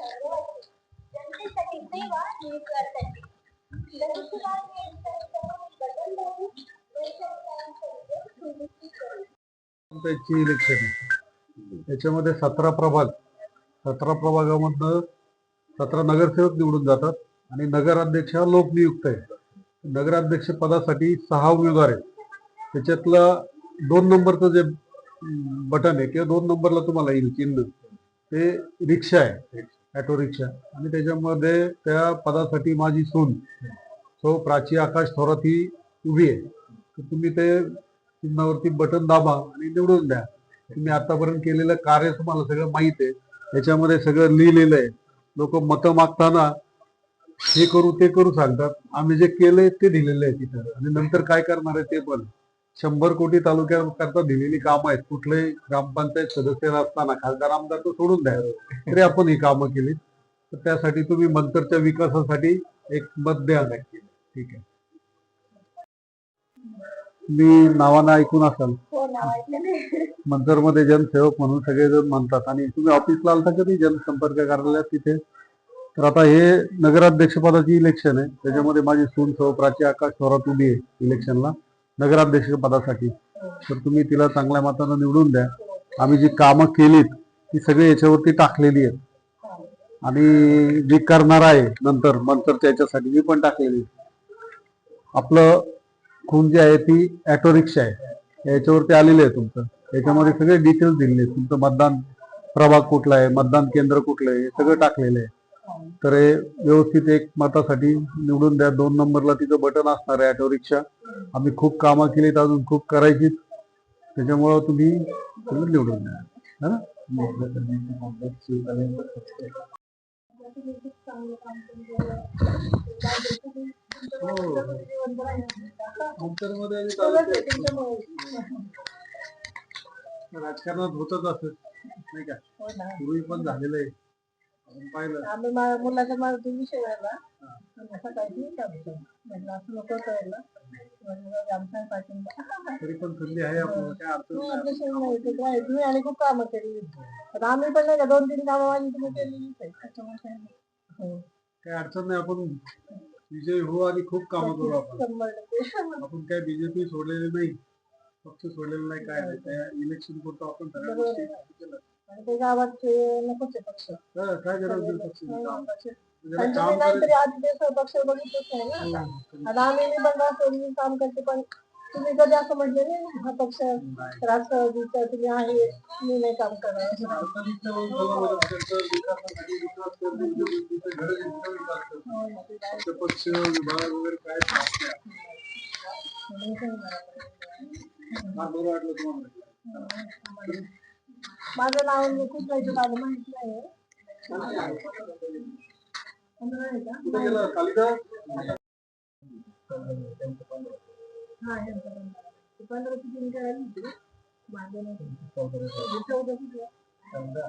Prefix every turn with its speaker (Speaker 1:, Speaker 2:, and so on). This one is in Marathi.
Speaker 1: जनतेसाठी सेवा
Speaker 2: इलेक्शन त्याच्यामध्ये सतरा प्रभाग. सतरा प्रभागामधनं सतरा नगरसेवक निवडून जातात आणि नगराध्यक्ष हा लोकनियुक्त आहे. नगराध्यक्ष पदासाठी सहा उमेदवार आहेत. त्याच्यातला दोन नंबरचं जे बटन आहे किंवा दोन नंबरला तुम्हाला येईल चिन्ह ते रिक्षा आहे. ऑटो रिक्षा आणि त्याच्यामध्ये त्या पदासाठी माझी सून. सो प्राची आकाश थोरात ही उभी आहे. तर तुम्ही ते चिन्हावरती बटन दाबा आणि निवडून द्या. तुम्ही आतापर्यंत केलेलं कार्य तुम्हाला सगळं माहीत आहे. याच्यामध्ये सगळं लिहिलेलं आहे. लोक मतं मागताना हे करू ते करू सांगतात. आम्ही जे केलंय ते दिलेलं आहे तिथं. आणि नंतर काय करणार आहे ते पण. शंभर कोटी तालुक्याकरता दिलेली कामं आहेत. कुठलेही ग्रामपंचायत सदस्य असताना खासदार आमदार तो सोडून द्या तरी आपण ही कामं केली तर त्यासाठी तुम्ही मंतरच्या विकासासाठी एक मत द्या नक्की ठीक आहे. मी नावानं ऐकून असाल.
Speaker 1: हो नाव ऐकलं
Speaker 2: मंतरमध्ये जनसेवक म्हणून सगळेजण म्हणतात. आणि तुम्ही ऑफिसला आलता कधी? जनसंपर्क कार्यालयात तिथे? तर आता हे नगराध्यक्ष पदाची इलेक्शन आहे. त्याच्यामध्ये माझी सून सौ प्राची आकाश थोरात उभी आहे इलेक्शनला नगराध्यक्ष पदासाठी. तर तुम्ही तिला चांगल्या मतानं निवडून द्या. आम्ही जी कामं केलीत ती सगळी याच्यावरती टाकलेली आहेत. आणि जी करणार आहे नंतर नंतर त्याच्यासाठी मी पण टाकलेली आपलं खून जी आहे ती ऑटो रिक्षा आहे. याच्यावरती आलेली आहे तुमचं. याच्यामध्ये सगळे डिटेल्स दिलेले आहेत. तुमचं मतदान प्रभाग कुठला आहे मतदान केंद्र कुठलं आहे हे सगळं टाकलेलं आहे. तर हे व्यवस्थित एक मतासाठी निवडून द्या. दोन नंबरला तिचं बटन असणार आहे ऑटो रिक्षा आम्ही खूप कामं केलीत अजून खूप करायची. त्याच्यामुळं तुम्ही तुम्ही निवडून द्या. राजकारणात होतच असत नाही का? पूर्वी पण झालेलं आहे. आपण पाहिलं.
Speaker 1: आम्ही मुलाचा विषय झाला. आणि असं नको करायला. आमचा पाठिंबा
Speaker 2: तरी पण संधी आहे आपल्याला काय अडचण नाही,
Speaker 1: ते काय, तुम्ही आणि खूप कामं केली. पण आम्ही पण नाही का दोन तीन कामं माझी तुम्ही केलेलीच आहे त्याच्यामुळे काय नाही. हो.
Speaker 2: काय अडचण नाही आपण विजय हो आणि खूप कामं करू आपण.
Speaker 1: शंभर टक्के
Speaker 2: आपण काय बीजेपी सोडलेले नाही पक्ष सोडलेला नाही काय नाही. त्या इलेक्शन पुरतं आपण सगळ्या गोष्टी केलं.
Speaker 1: आणि ते गावात ते नकोच आहे पक्ष.
Speaker 2: हा, काय गरज नाही पक्षाची.
Speaker 1: हो,
Speaker 2: काम
Speaker 1: पक्ष. बघितलंच नाही ना. आता. आम्ही काम करते पण तुम्ही कधी असं म्हटले नाही ना, हा पक्ष राष्ट्रवादीचा तुम्ही आहे मी नाही काम करणार.
Speaker 2: पक्ष विभाग वगैरे काय
Speaker 1: माझं नाव मी खूप माहिती माहीत नाही. पंधरा आहे का?
Speaker 2: कुठे गेला कालिदास
Speaker 1: हा, यांचं पंधरा.